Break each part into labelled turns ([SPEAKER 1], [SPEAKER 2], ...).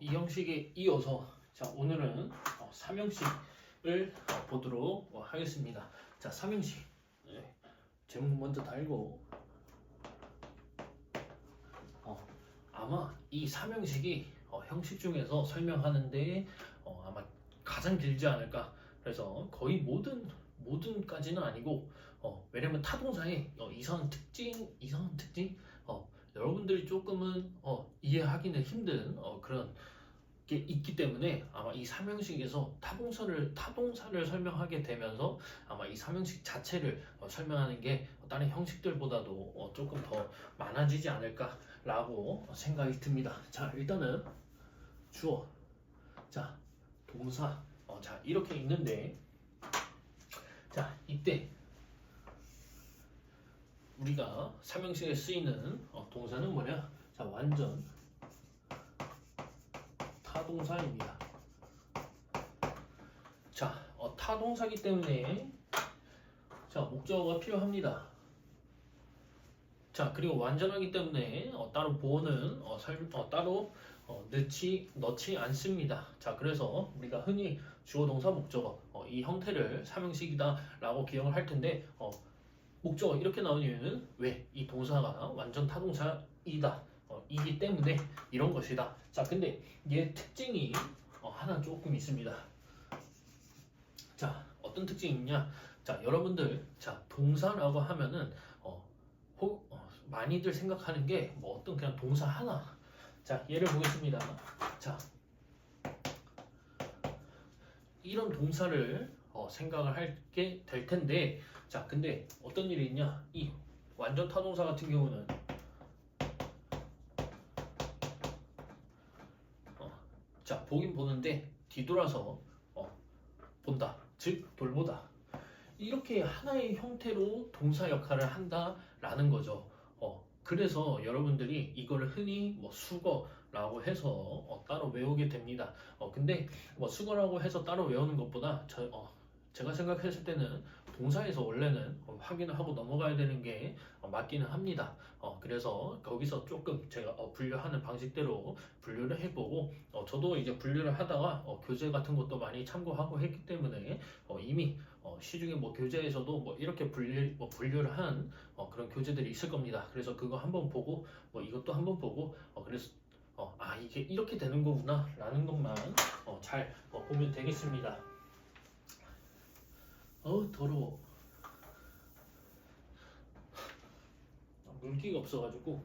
[SPEAKER 1] 이 형식에 이어서 자 오늘은 어, 삼형식을 어, 보도록 어, 하겠습니다. 자 삼형식 네, 제목 먼저 달고 어, 아마 이 삼형식이 어, 형식 중에서 설명하는데 어, 아마 가장 길지 않을까. 그래서 거의 모든 모든까지는 아니고 어, 왜냐면 타동사의 어, 이상한 특징 이상한 특징 어, 여러분들이 조금은 어, 이해하기는 힘든 어, 그런 게 있기 때문에 아마 이 삼형식에서 타동사를 타동사를 설명하게 되면서 아마 이 삼형식 자체를 어, 설명하는 게 다른 형식들보다도 어, 조금 더 많아지지 않을까라고 생각이 듭니다. 자 일단은 주어. 자 동사. 어, 자 이렇게 있는데. 자 이때 우리가 삼형식에 쓰이는 어, 동사는 뭐냐? 자 완전 타동사입니다. 자 어, 타동사기 때문에 자 목적어가 필요합니다. 자 그리고 완전하기 때문에 어, 따로 보어는 어, 설, 어, 따로 어, 넣지 넣지 않습니다. 자 그래서 우리가 흔히 주어 동사 목적어 어, 이 형태를 삼형식이다 라고 기억을 할 텐데 어, 목적어 이렇게 나온 이유는 왜 이 동사가 완전 타동사이다 어, 이기 때문에 이런 것이다. 자 근데 얘 특징이 어, 하나 조금 있습니다. 자 어떤 특징이 있냐? 자 여러분들 자 동사라고 하면은 어, 호, 어, 많이들 생각하는 게 뭐 어떤 그냥 동사 하나. 자 예를 보겠습니다. 자 이런 동사를 어, 생각을 하게 될 텐데 자 근데 어떤 일이 있냐? 이 완전 타동사 같은 경우는 어, 자 보긴 보는데 뒤돌아서 어, 본다. 즉 돌보다. 이렇게 하나의 형태로 동사 역할을 한다 라는 거죠. 어, 그래서 여러분들이 이거를 흔히 뭐 수거라고 해서 어, 따로 외우게 됩니다. 어, 근데 뭐 수거라고 해서 따로 외우는 것보다 저, 어, 제가 생각했을 때는 동사에서 원래는 어, 확인을 하고 넘어가야 되는 게 어, 맞기는 합니다. 어, 그래서 거기서 조금 제가 어, 분류하는 방식대로 분류를 해보고 어, 저도 이제 분류를 하다가 어, 교재 같은 것도 많이 참고하고 했기 때문에 어, 이미 어, 시중에 뭐 교재에서도 뭐 이렇게 분류, 뭐 분류를 한 어, 그런 교재들이 있을 겁니다. 그래서 그거 한번 보고 뭐 이것도 한번 보고 어, 그래서 어, 아 이게 이렇게 되는 거구나 라는 것만 어, 잘 어, 보면 되겠습니다. 어우 더러워. 아, 물기가 없어가지고.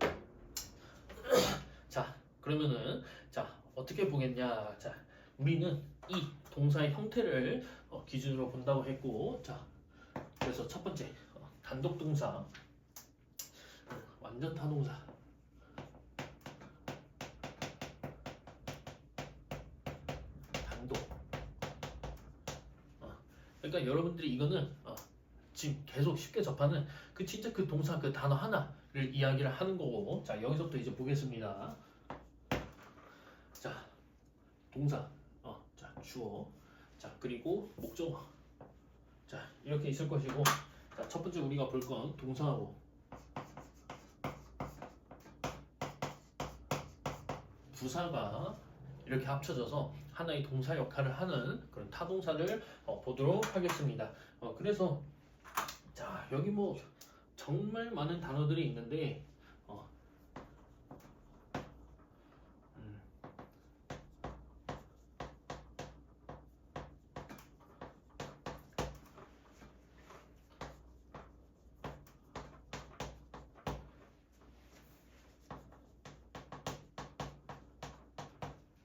[SPEAKER 1] 자 그러면은 자 어떻게 보겠냐. 자 우리는 이 동사의 형태를 어, 기준으로 본다고 했고 자 그래서 첫 번째 어, 단독 동사. 어, 완전 타동사 단독 그러니까 여러분들이 이거는 어, 지금 계속 쉽게 접하는 그 진짜 그 동사 그 단어 하나를 이야기를 하는 거고. 자 여기서부터 이제 보겠습니다. 자 동사. 어, 자 주어. 자 그리고 목적어. 자 이렇게 있을 것이고. 자 첫 번째 우리가 볼 건 동사하고 부사가 이렇게 합쳐져서 하나의 동사 역할을 하는 그런 타동사를 어, 보도록 하겠습니다. 어, 그래서 자 여기 뭐 정말 많은 단어들이 있는데 어, 음,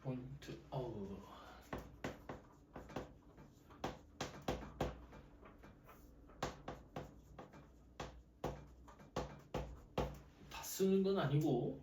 [SPEAKER 1] 포인트 어우 다 쓰는 건 아니고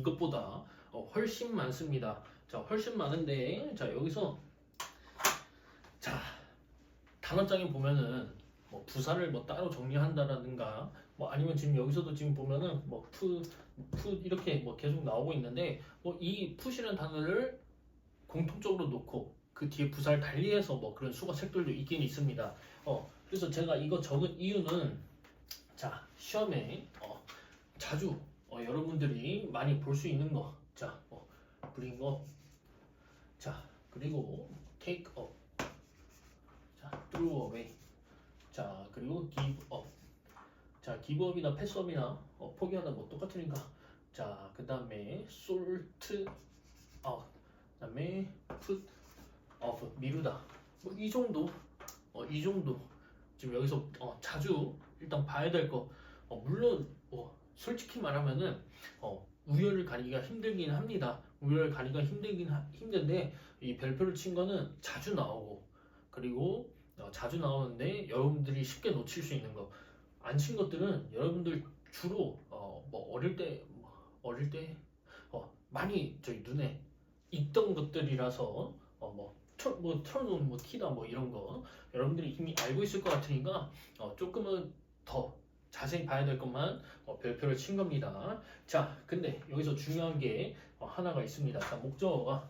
[SPEAKER 1] 이것보다 어, 훨씬 많습니다. 자, 훨씬 많은데 자 여기서 자 단원장에 보면은 뭐 부사를 뭐 따로 정리한다라든가 뭐 아니면 지금 여기서도 지금 보면은 뭐 푸, 푸 이렇게 뭐 계속 나오고 있는데 뭐 이 푸시라는 단어를 공통적으로 놓고 그 뒤에 부사를 달리해서 뭐 그런 수거 책들도 있긴 있습니다. 어 그래서 제가 이거 적은 이유는 자 시험에 어, 자주 어, 여러분들이 많이 볼 수 있는 거. 자, 어, bring. 자, 그리고 take up. 자, throw away. 자, 그리고 give up. 자, give up이나 pass up이나 어, 포기하다 뭐 똑같으니까. 자, 그 다음에 sort out. 그 다음에 put off. 미루다. 뭐 이 정도. 어, 이 정도. 지금 여기서 어, 자주 일단 봐야 될 거. 어, 물론 어, 솔직히 말하면은 어, 우열을 가리기가 힘들긴 합니다. 우열을 가리기가 힘들긴 하- 힘든데 이 별표를 친 거는 자주 나오고 그리고 어, 자주 나오는데 여러분들이 쉽게 놓칠 수 있는 거. 안 친 것들은 여러분들 주로 어, 뭐 어릴 때뭐 어릴 때 어, 많이 저희 눈에 있던 것들이라서 어, 뭐 틀, 뭐 틀어놓은 뭐 티다 뭐 이런 거 여러분들이 이미 알고 있을 것 같으니까 어, 조금은 더 자세히 봐야 될 것만 어, 별표를 친 겁니다. 자, 근데 여기서 중요한 게 어, 하나가 있습니다. 자, 목적어가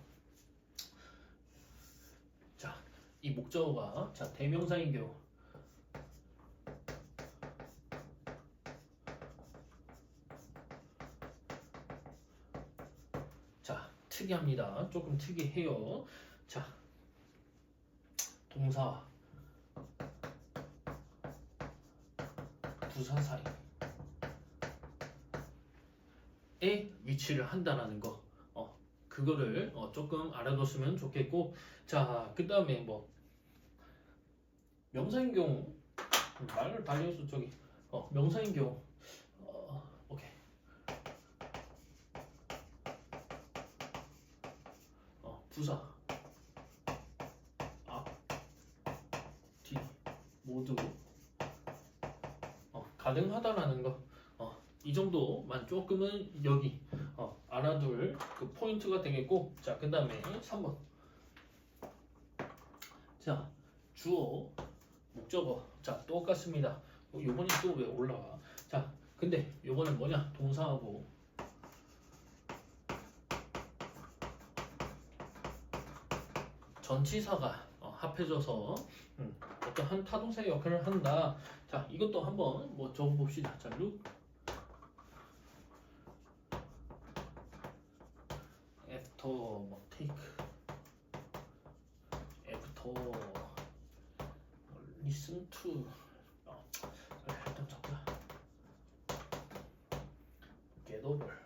[SPEAKER 1] 자, 이 목적어가 자 대명사인 경우 자 특이합니다. 조금 특이해요. 자, 동사 부사 사이 에 위치를 한다라는 거, 어, 그거를 어, 조금 알아뒀으면 좋겠고, 자, 그 다음에 뭐 명사인 경우 음, 말을 달려서 저기, 어, 명사인 경우, 어, 오케이, 어, 부사, 앞, 뒤 모두. 어, 가능하다라는 거. 어, 이 정도만 조금은 여기 어, 알아둘 그 포인트가 되겠고 자 그 다음에 3번. 자 주어 목적어. 자 똑같습니다. 어, 요번에 또왜 올라와? 자 근데 요번엔 뭐냐? 동사하고. 전치사가 어, 합해져서 음, 어떤 한 타동사의 역할을 한다 자 이것도 한번 뭐 적어봅시다 자 look after 뭐 take after listen to 어, 일단 적자 get over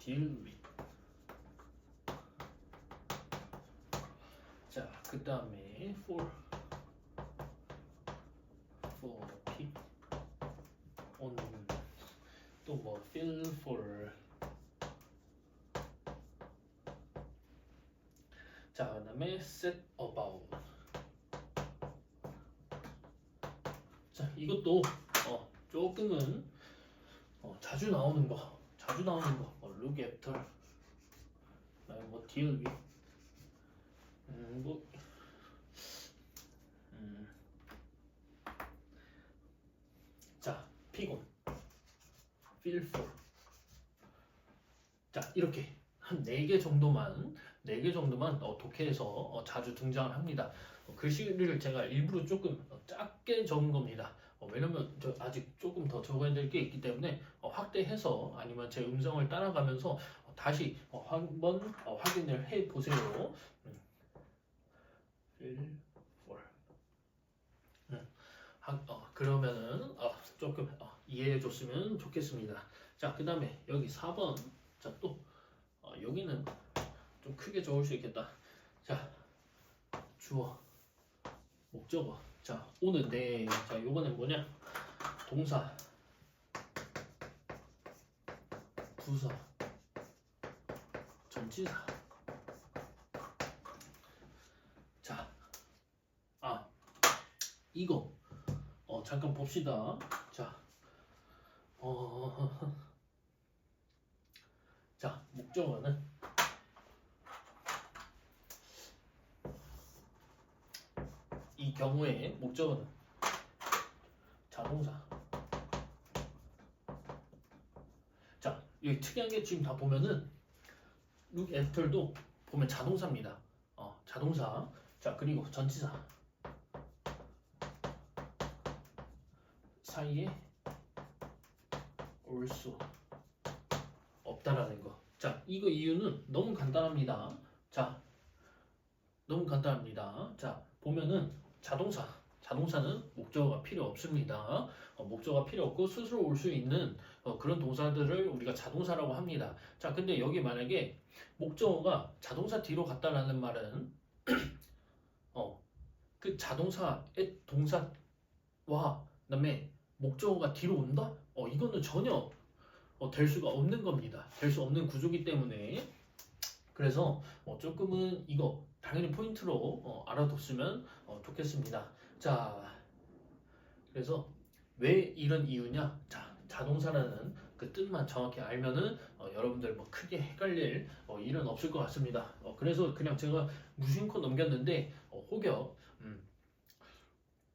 [SPEAKER 1] deal with 자, 그 다음에 for for pick on 또뭐 feel for 자, 그 다음에 set about 자, 이것도 어, 조금은 어, 자주 나오는 거 자주 나오는 거 뭐, look after 그다음에 뭐 deal with 음, 뭐, 음. 자, 피곤, feel for. 자, 이렇게 한네개 정도만, 네개 정도만 어, 독해에서 어, 자주 등장을 합니다. 어, 글씨를 제가 일부러 조금 어, 작게 적은 겁니다. 어, 왜냐면 저 아직 조금 더 적어야 될 게 있기 때문에 어, 확대해서 아니면 제 음성을 따라가면서 어, 다시 어, 한번 어, 확인을 해 보세요. 음, 하, 어, 그러면은 어, 조금 어, 이해해 줬으면 좋겠습니다. 자, 그 다음에 여기 4번. 자, 또 어, 여기는 좀 크게 적을 수 있겠다. 자, 주어, 목적어. 자, 오는데 자, 요거는 뭐냐? 동사, 부사, 전치사. 자, 아, 이거 어, 잠깐 봅시다. 자, 어, 어... 자, 목적어는 이 경우에 목적어는 자동사. 자, 여기 특이한 게 지금 다 보면은 look after도 보면 자동사입니다. 어, 자동사. 자, 그리고 전치사. 사이에 also 없다라는 거. 자, 이거 이유는 너무 간단합니다. 자, 너무 간단합니다. 자, 보면은 자동사. 자동사는 목적어가 필요 없습니다. 어, 목적어가 필요 없고 스스로 올 수 있는 어, 그런 동사들을 우리가 자동사라고 합니다. 자, 근데 여기 만약에 목적어가 자동사 뒤로 갔다라는 말은 어, 그 자동사의 동사와 그다음에 목적어가 뒤로 온다? 어, 이거는 전혀 어, 될 수가 없는 겁니다. 될 수 없는 구조기 때문에 그래서 어, 조금은 이거 당연히 포인트로 어, 알아뒀으면 어, 좋겠습니다. 자, 그래서 왜 이런 이유냐? 자, 자동사라는 그 뜻만 정확히 알면은 어, 여러분들 뭐 크게 헷갈릴 어, 일은 없을 것 같습니다. 어, 그래서 그냥 제가 무심코 넘겼는데 어, 혹여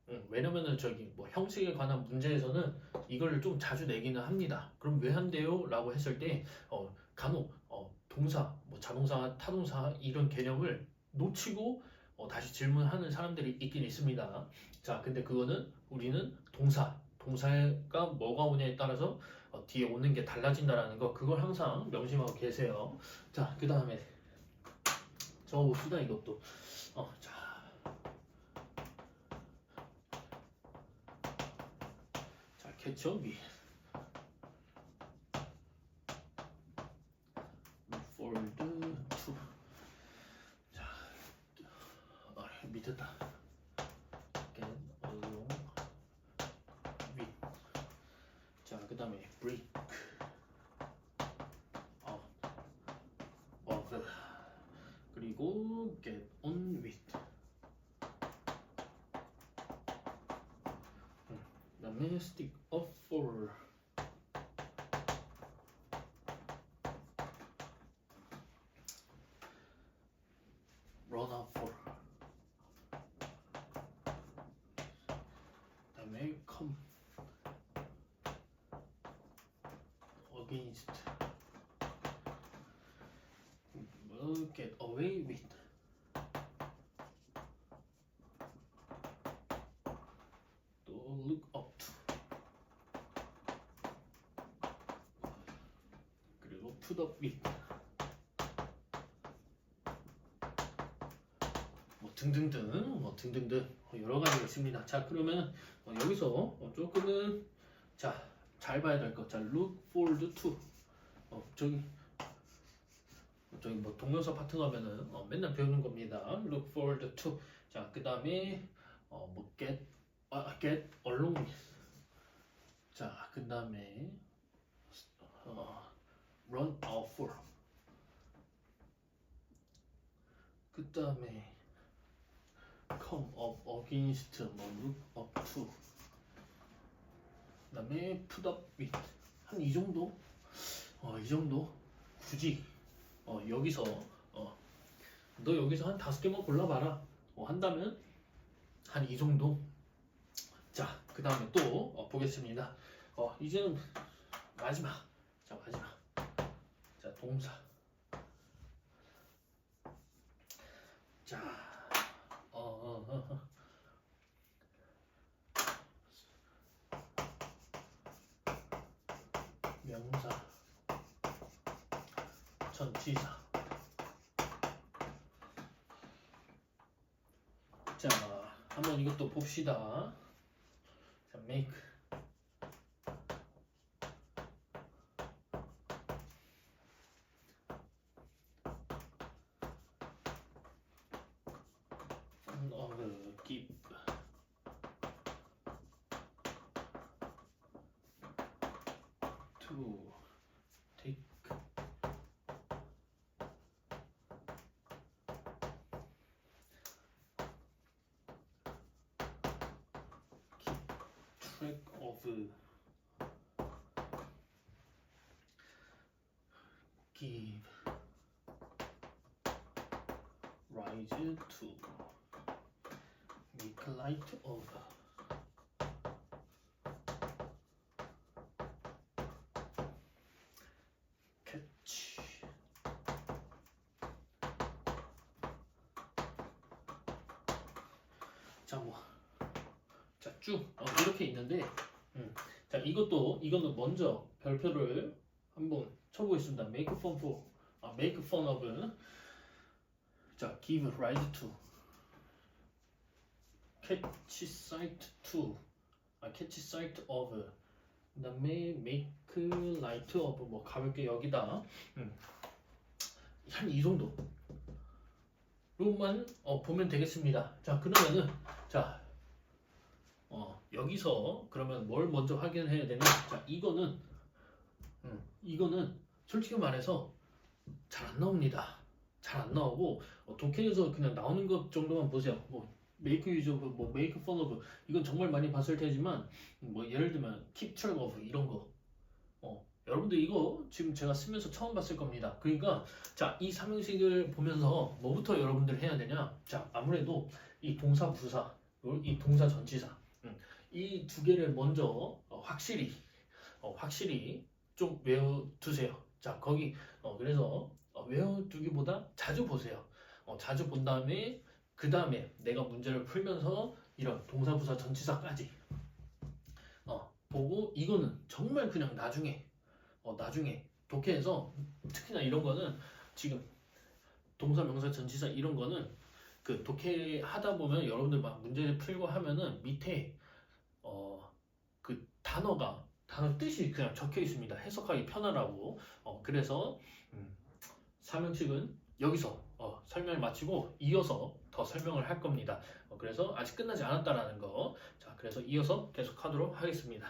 [SPEAKER 1] 음, 음, 왜냐면은 저기 뭐 형식에 관한 문제에서는 이걸 좀 자주 내기는 합니다. 그럼 왜 한대요? 라고 했을 때 어, 간혹 어, 동사, 뭐 자동사, 타동사 이런 개념을 놓치고 어, 다시 질문하는 사람들이 있긴 있습니다. 자, 근데 그거는 우리는 동사, 동사가 뭐가 오냐에 따라서 어, 뒤에 오는 게 달라진다라는 거 그걸 항상 명심하고 계세요. 자, 그 다음에 적어봅시다 이것도. 어, 자. 자, 캐치업이 폴드 투. 자, 아, 밑에다. get along with. 자, 그 다음에 break. 어, 어, 그, 그리고 get on with. 음, 그다음에 stick up for. run up for. 그다음에 come against. 뭐 get away with. 또 look up to. With. 뭐 등등등 뭐 등등등 어, 여러 가지가 있습니다. 자 그러면 어, 여기서 어, 조금은 자잘 봐야 될 것. 자 look forward to 어 저기 어, 저기 뭐 동명사 파트 가면은 어, 맨날 배우는 겁니다. forward to 자 그 다음에 어 뭐 get 아, get along 자 그 다음에 어, run out for 그 다음에 come up against 뭐 look up to. 그 다음에 put up with. 한 이 정도? 어 이 정도? 굳이. 어 여기서 어 너 여기서 한 다섯 개만 골라봐라. 어, 한다면 한 이 정도? 자 그 다음에 또 어, 보겠습니다. 어 이제는 마지막. 자 마지막. 자 동사. 자 어, 어, 어, 어. 명사. 전치사. 자 한번 이것도 봅시다. 자 make Cool. Take. Keep track of give rise to make light of 이렇게 있는데 음. 자 이것도 이거는 먼저 별표를 한번 쳐보겠습니다. Make fun for 아, make fun of 자 give rise to catch sight to 아 catch sight of 그다음에 make light of 뭐 가볍게 여기다 음. 한이 정도 로만 어, 보면 되겠습니다. 자 그러면은 자 어, 여기서 그러면 뭘 먼저 확인해야 되냐? 자, 이거는 음, 이거는 솔직히 말해서 잘 안 나옵니다. 잘 안 나오고 어, 독해에서 그냥 나오는 것 정도만 보세요. 뭐 메이크 유저 뭐 메이크 펀 오브 이건 정말 많이 봤을 테지만 뭐 예를 들면 킵 트랙 오브 이런 거 어, 여러분들 이거 지금 제가 쓰면서 처음 봤을 겁니다. 그러니까 자, 이 삼형식을 보면서 뭐부터 여러분들 해야 되냐? 자, 아무래도 이 동사 부사, 이 동사 전치사 이 두 개를 먼저 어, 확실히 어, 확실히 좀 외워두세요. 자 거기 어, 그래서 어, 외워두기보다 자주 보세요. 어, 자주 본 다음에 그 다음에 내가 문제를 풀면서 이런 동사부사 전치사까지 어, 보고 이거는 정말 그냥 나중에 어, 나중에 독해에서 특히나 이런 거는 지금 동사 명사 전치사 이런 거는 그 독해 하다 보면 여러분들 막 문제를 풀고 하면은 밑에 어, 그 단어가 단어 뜻이 그냥 적혀 있습니다. 해석하기 편하라고. 어, 그래서 음, 삼형식은 여기서 어, 설명을 마치고 이어서 더 설명을 할 겁니다. 어, 그래서 아직 끝나지 않았다라는 거. 자, 그래서 이어서 계속하도록 하겠습니다.